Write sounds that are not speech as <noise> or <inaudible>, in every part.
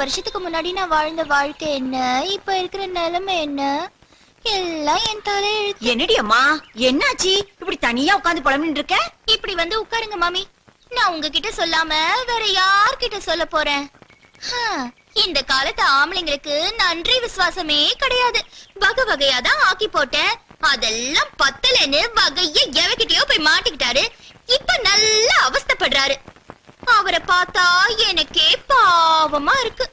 வருஷத்துக்கு முன்னாடி நான் வாழ்ந்த வாழ்க்கை என்ன? இப்ப இருக்கிற நிலைமை என்ன? எல்லாம் என் தலையெழுத்து என்னடி அம்மா? என்னாச்சு? இப்படி தனியா உட்கார்ந்து புலம்பின்னு இருக்க? இப்படி வந்து உட்காருங்க மாமி. நான் உங்ககிட்ட சொல்லாம வேற யார்கிட்ட சொல்ல போறேன்? இந்த காலத்து ஆம்பளைங்களுக்கு நன்றி விசுவாசமே கிடையாது. வகை வகையா தான் ஆக்கி போட்டேன். அதெல்லாம் பத்தலன்னு வகைய எவகிட்டயோ போய் மாட்டிக்கிட்டாரு. இப்ப நல்லா அவஸ்தைப்படுறாரு. அவரை பார்த்தா எனக்கே பாவமா இருக்கு.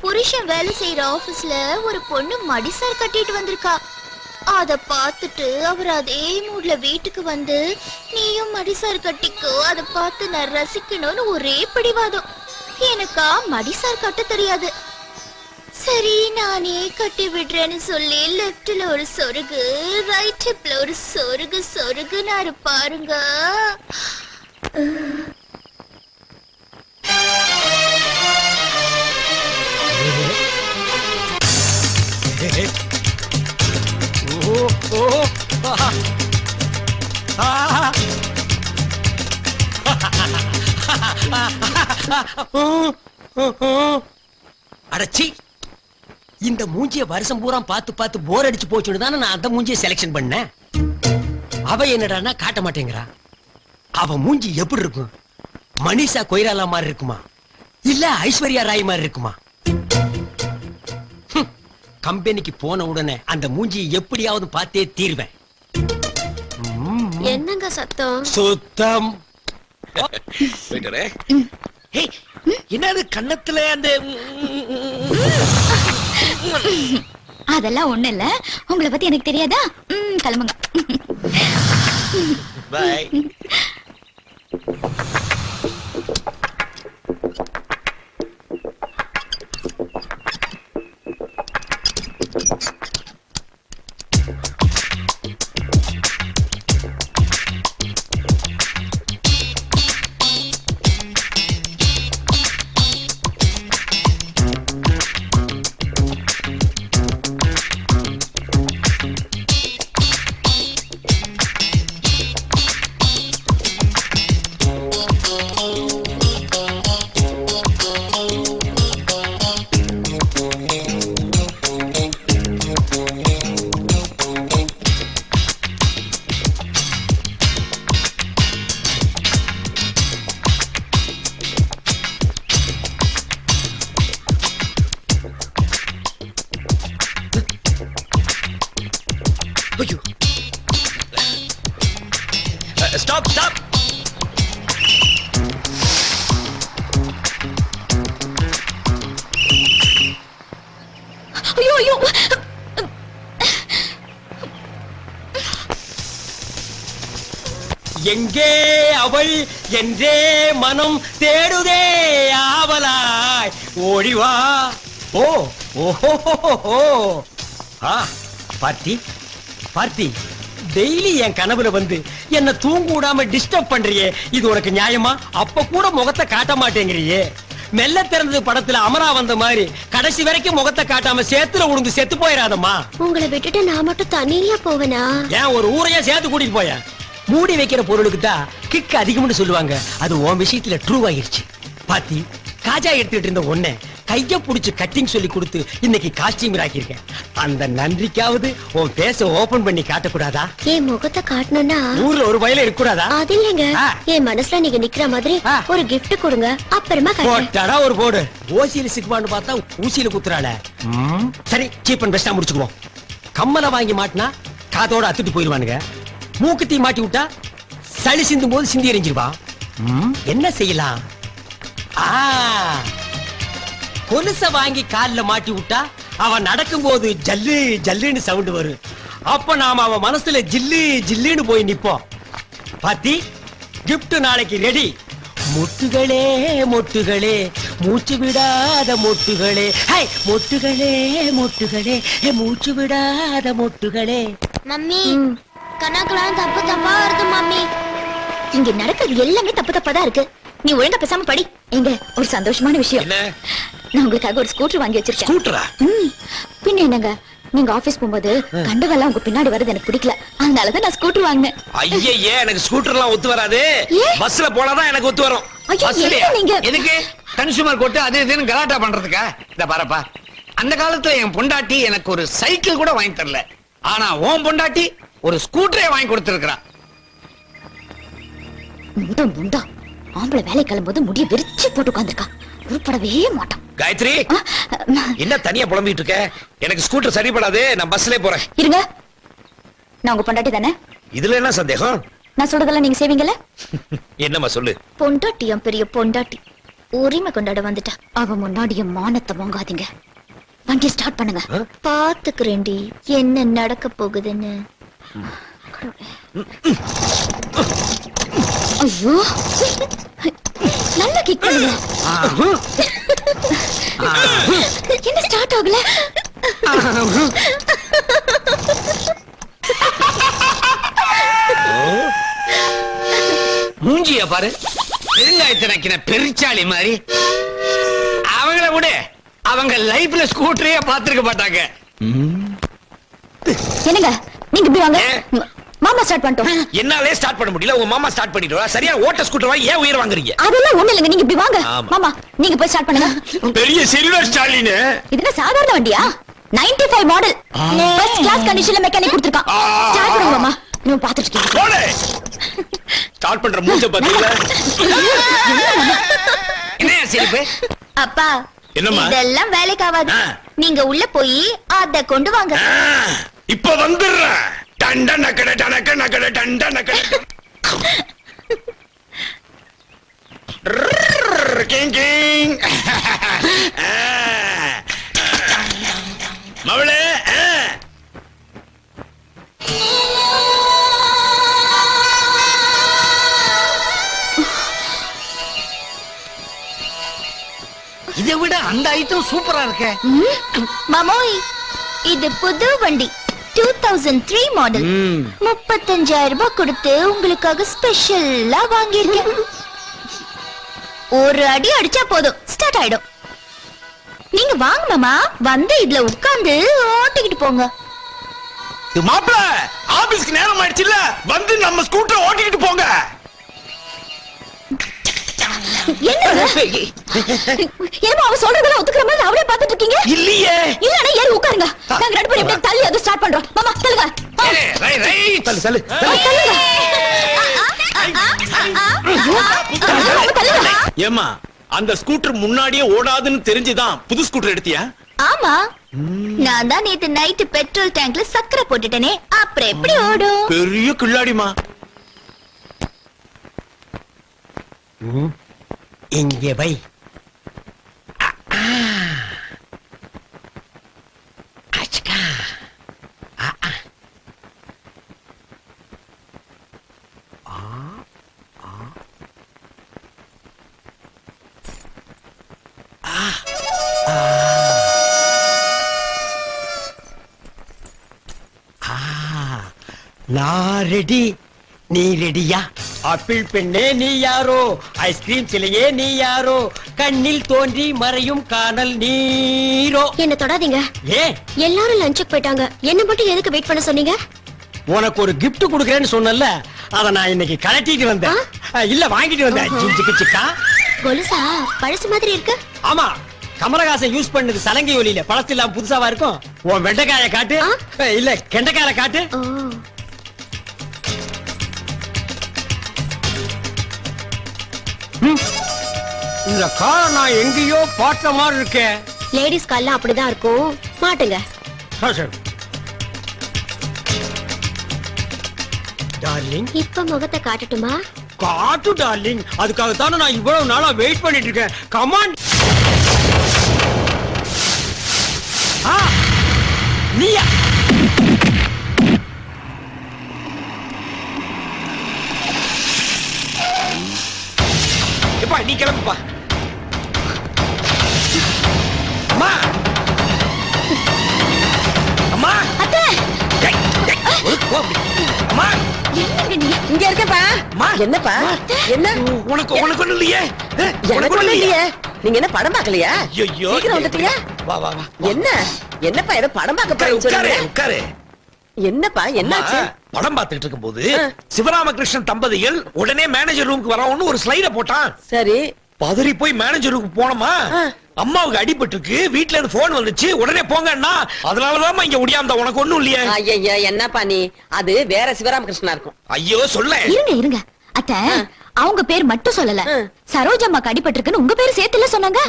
புருஷன் வேலை செய்யற ஆபீஸ்ல ஒரு பொண்ணு மடிசார் கட்டிட்டு வந்திருக்கா. அத பார்த்துட்டு அவர் அதே மூட்ல வீட்டுக்கு வந்து நீயும் மடிசார் கட்டிக்கோ அத பார்த்து நான் ரசிக்கணும்னு ஒரே பிடிவாதம். எனக்கா மடிசார் கட்ட தெரியாது. சரி நானே கட்டி விடுறேன்னு சொல்லி லெப்ட்ல ஒரு சொருகு ரைட் ஹிப்ல ஒரு சொருகு சொருகுனாரு பாருங்க. அடச்சி. இந்த மூஞ்சிய வருஷம் பூரா பார்த்து பார்த்து போர் அடிச்சு போச்சுன்னு தானே நான் அந்த மூஞ்சிய செலக்ஷன் பண்ணேன். அவ என்னடானா காட்ட மாட்டேங்கிறா. அவ மூஞ்சி எப்படி இருக்கும்? மனிஷா கொய்ராலா மாதிரி இருக்குமா? இல்ல ஐஸ்வர்யா ராய் மாதிரி இருக்குமா? கம்பெனிக்கு போன உடனே அந்த மூஞ்சியை எப்படியாவது பார்த்தே தீர்வேன். என்னங்க சத்தம்? சுத்தம். என்னது கன்னத்துல அந்த அதெல்லாம் ஒண்ணு இல்ல. உங்களை பத்தி எனக்கு தெரியாதா? கிளம்புங்க. பாய் ஸ்டாப் ஸ்டாப் ஐயோ ஐயோ எங்கே அவள் என்றே மனம் தேடுதே ஆவலாய் ஓடிவா ஓ ஓஹோ ஆ பார்த்தி பார்த்தி டெய்லி என் கனவுல வந்து என்ன தூங்க விடாம டிஸ்டர்ப் பண்றியே. இது உனக்கு நியாயமா? அப்ப கூட முகத்தை காட்ட மாட்டேங்கிறியே. மெல்ல திறந்தது படத்துல அமரா வந்த மாதிரி கடைசி வரைக்கும் முகத்தை காட்டாம சேத்துல உழுந்து செத்து போயிடாதம்மா உங்களை விட்டுட்டு நான் மட்டும் தனியா போவேனா? ஏன் ஒரு ஊரையே சேர்த்து கூட்டிட்டு போய? மூடி வைக்கிற பொருளுக்கு தான் கிக் அதிகம்னு சொல்லுவாங்க. அது உன் விஷயத்துல ட்ரூ ஆயிருச்சு பாத்தி காஜா எடுத்துட்டு இருந்த ஒன்ன கைய புடிச்சு கட்டிங் சொல்லி கொடுத்து இன்னைக்கு காஸ்டியூம் ஆக்கியிருக்கேன். அந்த நன்றிக்காவது உன் பேச ஓபன் பண்ணி காட்டக்கூடாதா? என் முகத்தை காட்டணும்னா? ஊர்ல ஒரு வயல இருக்கக்கூடாதா? அது இல்லைங்க. என் மனசுல நீங்க நிக்கிற மாதிரி. ஒரு gift கொடுங்க. அப்புறமா போட்டாடா ஒரு போடு. ஓசியில சிக்குமான்னு பார்த்தா ஊசியில குத்துறாள. சரி சீப் அண்ட் பெஸ்டா முடிச்சுக்குவோம். கம்மலை வாங்கி மாட்டினா காதோட அத்துட்டு போயிருவானுங்க மூக்குத்தி மாட்டி விட்டா சளி சிந்தும் போது சிந்தி எறிஞ்சிருவா என்ன செய்யலாம்? ஆ. கொலுச வாங்கி கால்ல மாட்டி விட்டா அவன் நடக்கும்போது ஜல்லு ஜல்லுன்னு சவுண்ட் வரும். அப்ப நாம அவன் மனசுல ஜில்லு ஜில்லுன்னு போய் நிப்போம். பாத்தி gift நாளைக்கு ரெடி மொட்டுகளே மொட்டுகளே மூச்சு விடாத மொட்டுகளே. ஹை மொட்டுகளே மொட்டுகளே மூச்சு விடாத மொட்டுகளே. மம்மி கணக்கெல்லாம் தப்பு தப்பா வருது மம்மி. இங்க நடக்கிறது எல்லாமே தப்பு தப்பா தான் இருக்கு. நீ ஒழுங்கா பேசாம படி. எங்க? ஒரு சந்தோஷமான விஷயம். என்ன? நான் உங்களுக்காக ஒரு ஸ்கூட்டர் வாங்கி வச்சிருக்கேன். ஸ்கூட்டரா ம், பின்ன என்னங்க? நீங்க ஆபீஸ் போகும்போது கண்டவெல்லாம் உங்க பின்னாடி வருது எனக்கு பிடிக்கல. அதனாலதான் நான் ஸ்கூட்டர் வாங்கினேன். ஐயே எனக்கு ஸ்கூட்டர்லாம் ஒத்து வராது? பஸ்ல போனாதான் எனக்கு ஒத்து வரும். எதுக்கு கன்சூமர் கோர்ட் அது இதுன்னு கலாட்டா பண்றதுக்கா? இந்த பாருப்பா. அந்த காலத்துல என் பொண்டாட்டி எனக்கு ஒரு சைக்கிள் கூட வாங்கி தரல. ஆனா உன் பொண்டாட்டி ஒரு ஸ்கூட்டரே வாங்கி கொடுத்திருக்கிறா முண்டா முண்டா ஆம்பளை வேலை கிளம்பும்போது முடிய விரிச்சு போட்டு உட்காந்துருக்கா உருப்படவே மாட்டான். காயத்ரி என்ன தனியா புலம்பிட்டு இருக்க? எனக்கு ஸ்கூட்டர் சரிப்படாது நான் பஸ்லயே போறேன். இருங்க. நான் உங்க பொண்டாட்டி தானே? இதுல என்ன சந்தேகம்? நான் சொல்றதெல்லாம் நீங்க செய்வீங்கல்ல? <laughs> என்னம்மா சொல்லு? பொண்டாட்டியம் பெரிய பொண்டாட்டி. உரிமை கொண்டாட வந்துட்டா. அவ முன்னாடி என் மானத்தை வாங்காதீங்க. வண்டியை ஸ்டார்ட் பண்ணுங்க. பாத்துக்கிறேன்டி. என்ன நடக்க போகுதுன்னு. ஐயோ. நல்லா கிக் பண்ணுங்க என்ன ஸ்டார்ட் ஆகல? மூஞ்சிய பாரு. பெருங்காயத்தை நக்கின பெருச்சாளி மாதிரி. அவங்கள விட. அவங்க லைஃப்ல ஸ்கூட்டரே பார்த்திருக்க மாட்டாங்க. என்னங்க? நீங்க இப்படி வாங்க. மாமா ஸ்டார்ட் பண்ணிட்டோம். என்னாலே ஸ்டார்ட் பண்ண முடியல. உங்க மாமா ஸ்டார்ட் பண்ணிட்டு சரியா ஓட்ட ஸ்கூட்டர் வாங்கி ஏன் உயிர் வாங்குறீங்க? அதெல்லாம் ஒண்ணு இல்லைங்க. நீங்க இப்படி வாங்க. மாமா நீங்க போய் ஸ்டார்ட் பண்ணுங்க. பெரிய சில்வர் ஸ்டாலின். இது என்ன சாதாரண வண்டியா? 95 ஃபைவ் மாடல் ஃபர்ஸ்ட் கிளாஸ் கண்டிஷன்ல மெக்கானிக் கொடுத்துருக்கான். ஸ்டார்ட் பண்ணுங்க மாமா. நீங்க பாத்துட்டு இருக்கீங்க. போடு. ஸ்டார்ட் பண்ற மூஞ்ச பாத்தீங்களா? என்ன சிரிப்பு? அப்பா என்னம்மா? இதெல்லாம் வேலைக்கு ஆகாது. நீங்க உள்ள போய் அத கொண்டு வாங்க. இப்ப வந்துடுறேன். டண்ட நக்கட டனக்க நக்கட டண்ட நக்கட. King king. மவளே. இதை விட அந்த ஐட்டம் சூப்பரா இருக்க. மாமோய் இது புது வண்டி. டூ தௌசண்ட் த்ரீ மாடல் முப்பத்தஞ்சாயிரம் ரூபாய் கொடுத்து உங்களுக்காக ஸ்பெஷலா வாங்கியிருக்கேன். ஒரு அடி அடிச்சா போதும். ஸ்டார்ட் ஆயிடும். நீங்க வாங்க மாமா. வந்து இதுல உட்கார்ந்து ஓட்டிக்கிட்டு போங்க. மாப்பிள ஆபீஸ்க்கு நேரம் ஆயிடுச்சுல்ல? வந்து நம்ம ஸ்கூட்டர் ஓட்டிக்கிட்டு போங்க. என்னமோ அவன் சொல்றதெல்லாம் ஒத்துக்கிற மாதிரி பாத்துட்டு இருக்கீங்க இல்லையே இல்லன்னா ஏறி உட்காருங்க நாங்க ரெண்டு பேரும் எப்படியும் தள்ளி அதை ஸ்டார்ட் பண்றோம் மாமா தள்ளுங்க தள்ளுங்க ஏமா அந்த ஸ்கூட்டர் முன்னாடியே ஓடாதுன்னு தெரிஞ்சுதான் புது ஸ்கூட்டர் எடுத்தியா ஆமா நான் தான் நேத்து நைட்டு பெட்ரோல் டேங்க்ல சக்கரை போட்டுட்டேனே அப்புறம் எப்படி ஓடும் பெரிய கில்லாடிமா இங்கே வை. நான் ரெடி நீ ரெடியா ஆப்பிள் பெண்ணே நீ யாரோ? ஐஸ்கிரீம் சிலையே நீ யாரோ? கண்ணில் தோன்றி மறையும் காணல் நீரோ? என்ன தொடாதீங்க. ஏன் எல்லாரும் லஞ்சுக்கு போயிட்டாங்க. என்ன மட்டும் எதுக்கு வெயிட் பண்ண சொன்னீங்க? உனக்கு ஒரு gift கொடுக்கறேன்னு சொன்னல அத நான் இன்னைக்கு கலட்டிட்டு வந்தேன். இல்ல வாங்கிட்டு வந்தேன். சிக்கு சிக்கா கொலுசா பழசு மாதிரி இருக்கு. ஆமா கமலஹாசன் யூஸ் பண்ணது சலங்கை ஒலியில. பழசு இல்லாம புதுசாவா இருக்கும்? உன் வெண்டைக்காய காட்டு. இல்ல கெண்டைக்காய காட்டு. இந்த காரை நான் எங்கேயோ பார்த்த மாதிரி இருக்கேன் லேடிஸ் கால்லாம் அப்படிதான் இருக்கும். மாட்டுங்க. டார்லிங் இப்ப முகத்தை காட்டட்டுமா? காட்டு டார்லிங் அதுக்காகத்தானே நான் இவ்வளவு நாளா வெயிட் பண்ணிட்டு இருக்கேன். கமான் நீயா? எப்பா நீ கிளம்புப்பா. அம்மா! அம்மா! அத்தை! ஏய், ஏய், ஒழுங்கு போ அப்படி. அம்மா! என்னங்க நீங்க இங்க இருக்கப்பா. அம்மா! என்னப்பா? என்ன? உனக்கு உனக்கு ஒண்ணு இல்லையே. எனக்கு நீங்க என்ன படம் பார்க்கலையா? ஐயோ சீக்கிரம் வந்துட்டீங்க வா வா வா என்ன? என்னப்பா ஏதோ படம் பார்க்க உட்காரு போறேன்னு உட்காரு சொன்னீங்க உட்காரு. என்னப்பா என்னாச்சு? அம்மா, படம் பார்த்துட்டு இருக்கும்போது சிவராமகிருஷ்ணன் தம்பதிகள் உடனே மேனேஜர் ரூமுக்கு வரவும்னு ஒரு ஸ்லைட போட்டான். சரி. பதறி போய் மேனேஜருக்கு போனோமா? அம்மாவுக்கு அடிபட்டிருக்கு. வீட்ல இருந்து போன் வந்துச்சு. உடனே போங்கன்னா அதனாலதான் இங்க முடியாம உனக்கு ஒண்ணும் இல்லையே. ஐயா என்னப்பா நீ? அது வேற சிவராமகிருஷ்ணா இருக்கும். ஐயோ சொல்ல. இருங்க இருங்க. அத்த அவங்க பேர் மட்டும் சொல்லல. சரோஜம்மாக்கு அடிபட்டிருக்குன்னு உங்க பேர் சேர்த்துல சொன்னாங்க?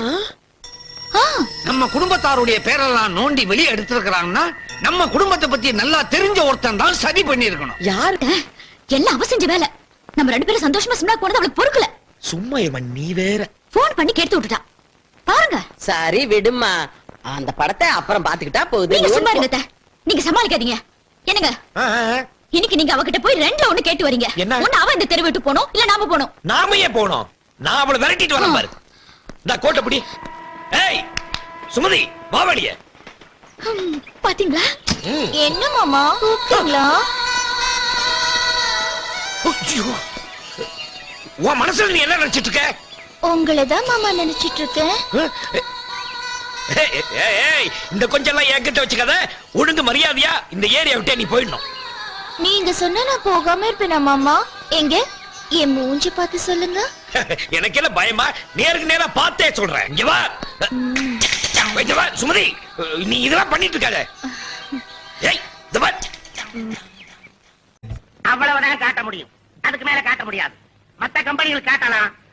ஆ, நம்ம குடும்பத்தாருடைய பேரெல்லாம் நோண்டி வெளியே எடுத்திருக்கிறாங்கன்னா நம்ம குடும்பத்தை பத்தி நல்லா தெரிஞ்ச ஒருத்தன் தான் சதி பண்ணிருக்கணும் யாரு? அத்த, எல்லாம் அவ செஞ்ச வேலை. நம்ம ரெண்டு பேரும் சந்தோஷமா சிம்லா போனது அவளுக்கு பொறுக்கல. சும்மா இவன் நீ வேற. போன் பண்ணி கேட்டு விட்டுட்டா. பாருங்க. சரி விடுமா அந்த படத்தை அப்புறம் பாத்துக்கிட்டா போகுது. நீங்க சும்மா இருங்க அத்த. நீங்க சமாளிக்காதீங்க. என்னங்க? ஆ, ஆ, ஆ. இன்னைக்கு நீங்க அவகிட்ட போய் ரெண்டுல ஒண்ணு கேட்டு வரீங்க. என்ன? ஒண்ணு அவ இந்த தெரு விட்டு போனோம் இல்ல நாம போனோம் நாம ஏன் போனோம் நான் அவளை விரட்டிட்டு வரேன் பாரு. இந்த கோட்டை பிடி. ஏய் சுமதி மாவடிய ஹம், பாத்தீங்களா? என்ன மாமா? கூப்பிட்டீங்களா உன் மனசுல நீ என்ன நினைச்சிட்டு இருக்க? உங்களை தான் மாமா நினைச்சிட்டு இருக்கேன் இந்த கொஞ்சம் எல்லாம் என்கிட்ட வச்சுக்காத. ஒழுங்கு மரியாதையா இந்த ஏரியா விட்டே நீ போயிடணும். நீங்க சொன்னா நான் போகாம இருப்பேனா மாமா? எங்க? என் மூஞ்சி பார்த்து சொல்லுங்க. <laughs> எனக்கு என்ன பயமா? நேருக்கு நேரா பார்த்தே சொல்றேன். இங்க வா. இங்க வா சுமதி. நீ இதெல்லாம் பண்ணிட்டு இருக்காத ஏய் இந்த வா. அவ்வளவுதான் காட்ட முடியும். அதுக்கு மேல காட்ட முடியாது. மத்த கம்பெனிகள் காட்டலாம்.